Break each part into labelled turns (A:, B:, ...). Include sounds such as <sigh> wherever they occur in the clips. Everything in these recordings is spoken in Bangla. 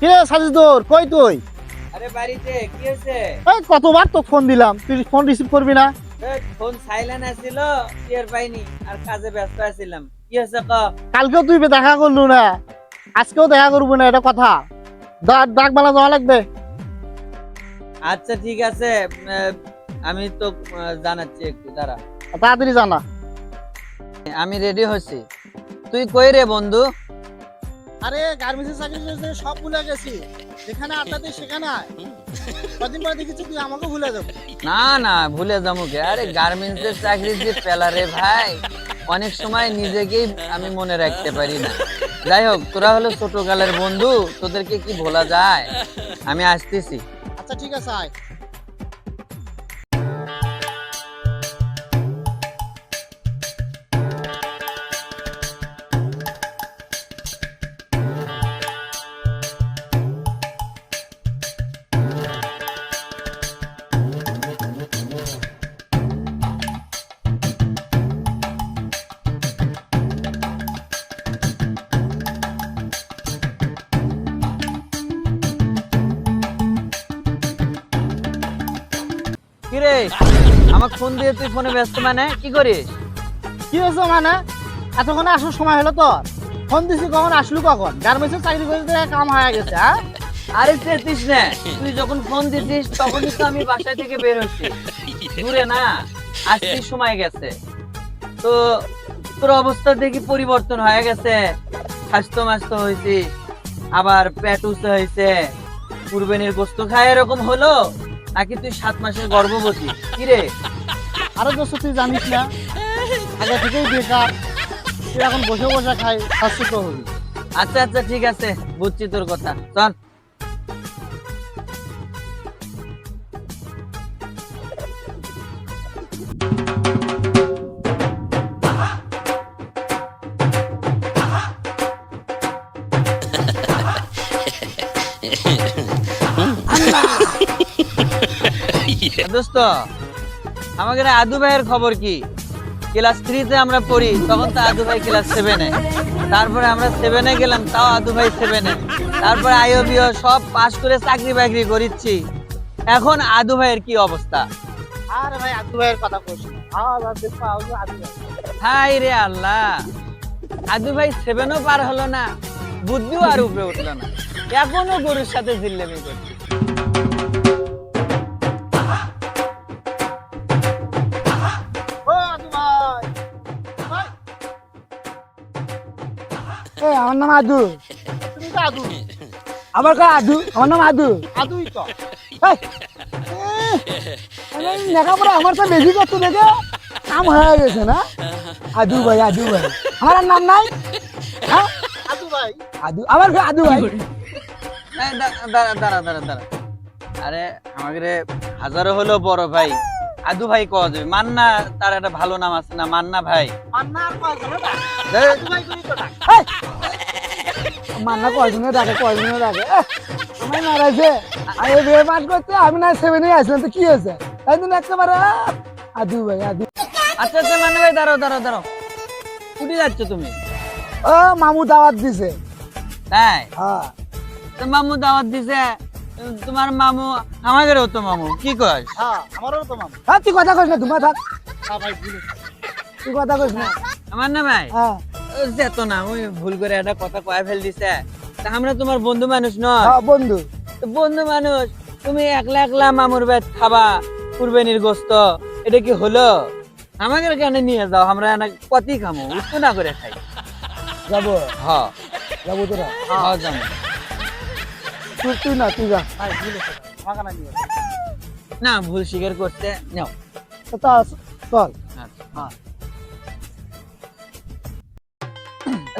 A: কে তোর কই তুই?
B: আরে বাড়িতে কি হয়েছে?
A: এই কতবার তো ফোন দিলাম তুই ফোন রিসিভ করবি না?
B: ফোন সাইলেন্ট আছিল টের পাইনি আর কাজে ব্যস্ত আছিলাম। কি হয়েছে ক?
A: কালকেও তুই দেখা করলু না আজকেও দেখা করব না এটা কথা। ডা- ডাক বেলা যাওয়া লাগবে?
B: আচ্ছা ঠিক আছে আমি তো জানাচ্ছি একটু দাঁড়া।
A: তাড়াতাড়ি জানা।
B: আমি রেডি হচ্ছি তুই কই রে বন্ধু?
A: আরে গার্মেন্টসের চাকরি সব ভুলে গেছি। যেখানে আড্ডাতে সেখানে আয়। কদিন পরে দেখেছি তুই আমাকে ভুলে যাব।
B: না না ভুলে যাব কে? আরে গার্মেন্টস এর চাকরি যে পেলা রে ভাই অনেক সময় নিজেকেই আমি মনে রাখতে পারি না। যাই হোক তোরা হলো ছোট ছোটকালের বন্ধু তোদেরকে কি ভোলা যায়? আমি আসতেছি।
A: আচ্ছা ঠিক আছে আয়।
B: কিরে? আমাকে ফোন দিয়ে তুই ফোনে ব্যস্ত মানে? কি করিস?
A: কি হয়েছে মানে? এতক্ষণে আসার সময় হলো তোর। ফোন দিছি কখন? আসলু কখন? গার্মেন্টসের চাকরি করে তো কাম হয়ে গেছে হ্যাঁ?
B: আরে চেতিস না। তুই যখন ফোন দিছিস তখনই তো আমি বাসা থেকে বের হচ্ছি। দূরে না আসতে সময় গেছে। তো তোর অবস্থা দেখি পরিবর্তন হয়ে গেছে। স্বাস্থ্য মাস্ত হয়েছি আবার পেট উঁচু হয়েছে। কুরবানির গোস্ত খায় এরকম হলো? নাকি তুই সাত মাসের গর্ভবতী। কিরে?
A: আরও দোস্ত তুই জানিস না আগে থেকেই বেকার। তুই এখন বসে বসে খাই স্বাস্থ্য হবি।
B: আচ্ছা আচ্ছা ঠিক আছে বুঝছি তোর কথা। চল। <laughs> দোস্ত আমাদের আদু ভাইয়ের খবর কি? ক্লাস থ্রিতে আমরা পড়ি তখন তো আদু ভাই ক্লাস সেভেনে। তারপরে আমরা সেভেনে গেলাম তাও আদু ভাই সেভেনে। তারপরে আইওবিও সব পাশ করে চাকরি বাকরি করিচ্ছি। এখন আদু ভাইয়ের কি অবস্থা?
A: আর ভাই আদু ভাইয়ের কথা না। ভাই।
B: হাই রে আল্লাহ আদু ভাই সেভেনও পার হলো না বুদ্ধিও আর উপরে উঠল না। এখনও গরুর সাথে জিল্লেমি করছি।
C: আমার নাম আদু।
A: তুমি তো আদু?
C: আমার কা আদু। আমার নাম আদু
A: আদুই তো
C: লেখাপড়া আমার তো বেশি করতো দেখে। কাম হয়ে গেছে না? আদু ভাই আদু ভাই। আমার নাম নাই? হ্যাঁ?
A: আদু ভাই
C: আদু আমার কা আদু ভাই?
B: দাঁড়া দাঁড়া দাঁড়া দাঁড়া আরে আমাদের হাজারো হলো বড় ভাই। আদু ভাই কওয়া যাবে। মান্না তার একটা ভালো নাম আছে না মান্না ভাই।
A: মান্না আর কয় জানো? না
C: মান্না কয়জনে ডাকে কয়জনে ডাকে এহ, আমার মারাইছে। আমি বিয়ে পাঠ করতে আমি না সেভেনে আসলাম তো কি হয়েছে? তাই একেবারে আদু ভাই আদু।
B: আচ্ছা আচ্ছা মান্না ভাই দাঁড়াও দাঁড়াও দাঁড়াও। উঠে যাচ্ছ তুমি?
C: ও মামু দাওয়াত দিছে।
B: তাই?
C: হ্যাঁ।
B: তো মামু দাওয়াত দিছে তোমার মামু আমাদেরও তো মামু কি কস?
A: হ্যাঁ আমারও তো মামা।
C: হ্যাঁ তুই কথা কইস না তোমার থাক।
A: হ্যাঁ ভাই
C: তুই কথা কইস না।
B: আমার না ভাই?
C: হ্যাঁ।
B: যেত না ওই ভুল করে একটা কথা কয়ে ফেল দিছে তা আমরা তোমার বন্ধু মানুষ নয়।
C: হ্যাঁ বন্ধু।
B: তো বন্ধু মানুষ তুমি একলা একলা মামুর বেত খাবা কুরবানির গোস্ত এটা কি হলো? আমাকে কেন নিয়ে যাও? আমরা না কতি খামো উত্তর না করে খাই।
C: যাব?
B: হ।
C: যাব তোরা?
B: হ যাব।
C: তুই তুই না তুই যা।
A: আমাকে না নিয়ে
B: না ভুল স্বীকার করতে নাও।
C: চল।
B: আচ্ছা
A: হ্যাঁ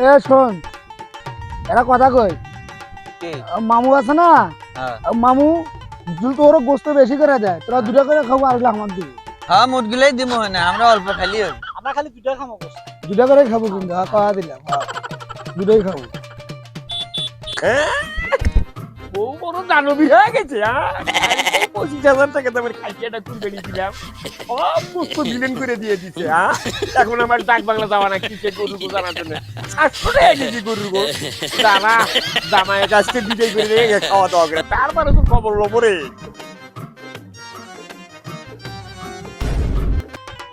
C: এ শোন। একটা কথা কই? মামু আছে না?
B: হ্যাঁ।
C: মামু যদি তোর গোস্ত বেশি করে দেয়। তোরা দুটো করে খাব আর আমার দিবি।
B: হ্যাঁ মুটগুলাই দিব না আমরা অল্প খালি হই।
A: আমরা খালি দুটো খামো বস
C: দুটো করে খাব কিন্তু হ্যাঁ কথা দিলাম হ্যাঁ। দুটোই খাব।
A: বউ বড় দানবী হয়ে গেছে হ্যাঁ
D: পঁচিশ হাজার টাকা এখন আমার ডাক বাংলা যাওয়া না, কিসে গরু গোজানোর জন্য? সাতশো টাকা কেজি গরুর গোস দানা জামাইয়ের কাছকে বিদায় করে রেখে খাওয়া দাওয়া করে। তারপরে তো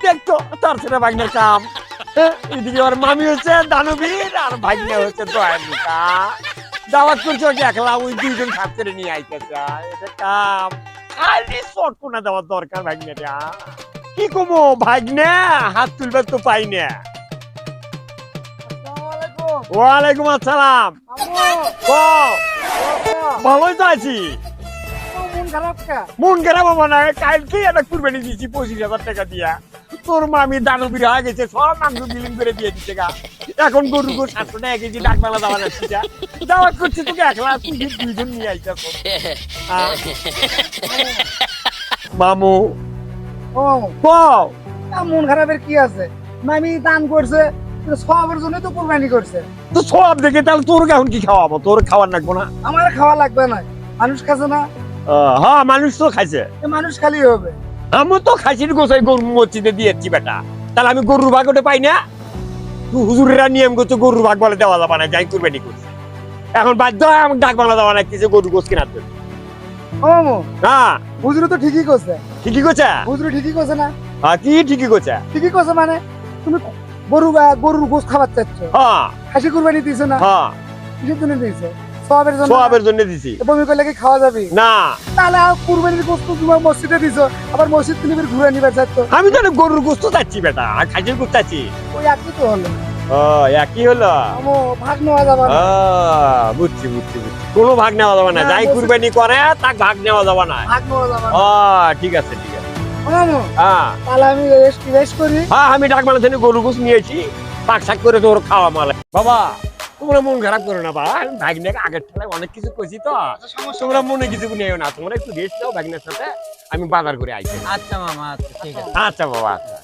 D: দেখতো তার সেটা ভাগ্নের কাম। এদিকে মামি হচ্ছে দানবীর, আর ভাগ্নে হচ্ছে দয়ালুকা দাওয়াত করছে একলা, ওই দুইজন সাত করে নিয়ে আইতেছে এটা কাম। খালি দেওয়ার দরকার ভাগ্নেটা। কি কমো ভাগ্নে হাত তুলবার তো পাই না। ওয়ালাইকুম আসসালাম। ভালোই তো আছি।
C: মন খারাপ
D: মনে খারাপ না কালকে একটা কুরবানি দিয়েছি পঁচিশ হাজার টাকা দিয়া। তোর মামি দানবীর হয়ে গেছে সব মাংস বিলিং করে দিয়ে দিচ্ছে গা। এখন গরু গরু সাতশো টাকা কেজি ডাকবালা দাওয়া যা দাওয়াত করছি তোকে একলা তুই দুইজন নিয়ে আইতে মামু।
C: ও
D: কও।
C: তা মন খারাপের কি আছে? মামি দান করছে সবের জন্য তো কোরবানি করছে।
D: তো সব দেখে তাহলে তোর এখন কি খাওয়াবো? তোর খাওয়ার লাগবো না?
C: আমার খাওয়া লাগবে না। মানুষ খাচ্ছে না?
D: আহ, হ্যাঁ মানুষ তো খাইছে।
C: মানুষ খালি হবে।
D: আমি তো খাসির গোসাই গরু মসজিদে দিয়েছি বেটা। তাহলে আমি গরুর ভাগ ওটা পাই না? তুই হুজুরেরা নিয়ম করছে গরুর ভাগ বলে দেওয়া যাবে না যাই কুরবানি করছে। এখন বাধ্য হয় আমাকে ডাক বাংলা দেওয়া না কিছু গরু গোস কেনার জন্য। হ্যাঁ
C: হুজুর তো ঠিকই করছে।
D: ঠিকই করছে?
C: হুজুর ঠিকই করছে না।
D: হ্যাঁ কি ঠিকই করছে?
C: ঠিকই করছে মানে? তুমি গরু গরুর গোস খাবার চাচ্ছ।
D: হ্যাঁ।
C: খাসি কুরবানি দিছো না?
D: হ্যাঁ।
C: কিসের জন্য দিয়েছে? সবের জন্য।
D: সবের জন্য দিছি।
C: না? বমি করলে কি খাওয়া যাবে?
D: না।
C: তাহলে কুরবানির গোস তো তোমার মসজিদে দিছো আবার মসজিদ তুমি ঘুরে নিবে চাচ্ছ
D: আমি তো গরুর গোস্ত চাচ্ছি বেটা আর খাসির গোস্ত চাচ্ছি।
C: ওই একই তো হলো।
D: ও একই হলো?
C: ভাগ নেওয়া যাবে না।
D: বুঝছি বুঝছি বুঝছি। কোনো ভাগ নেওয়া যাবে না। যাই কুরবানি করে তাক ভাগ নেওয়া যাবে না।
C: ভাগ নেওয়া যাবে
D: ও ঠিক আছে ঠিক আছে। হ্যাঁ।
C: তাহলে আমি রেস্ট রেস্ট করি।
D: হ্যাঁ আমি ডাক থেকে গরু গোস নিয়েছি। পাক শাক করে তোর খাওয়া মালা। বাবা তোমরা মন খারাপ করো না বাবা। আমি ভাগ্নে আগের ঠেলায় অনেক কিছু করছি তো। তোমরা মনে কিছু নিও না। তোমরা একটু রেস্ট দাও ভাগ্নের সাথে। আমি বাজার করে আইছি।
B: আচ্ছা মামা আচ্ছা ঠিক আছে।
D: আচ্ছা বাবা আচ্ছা।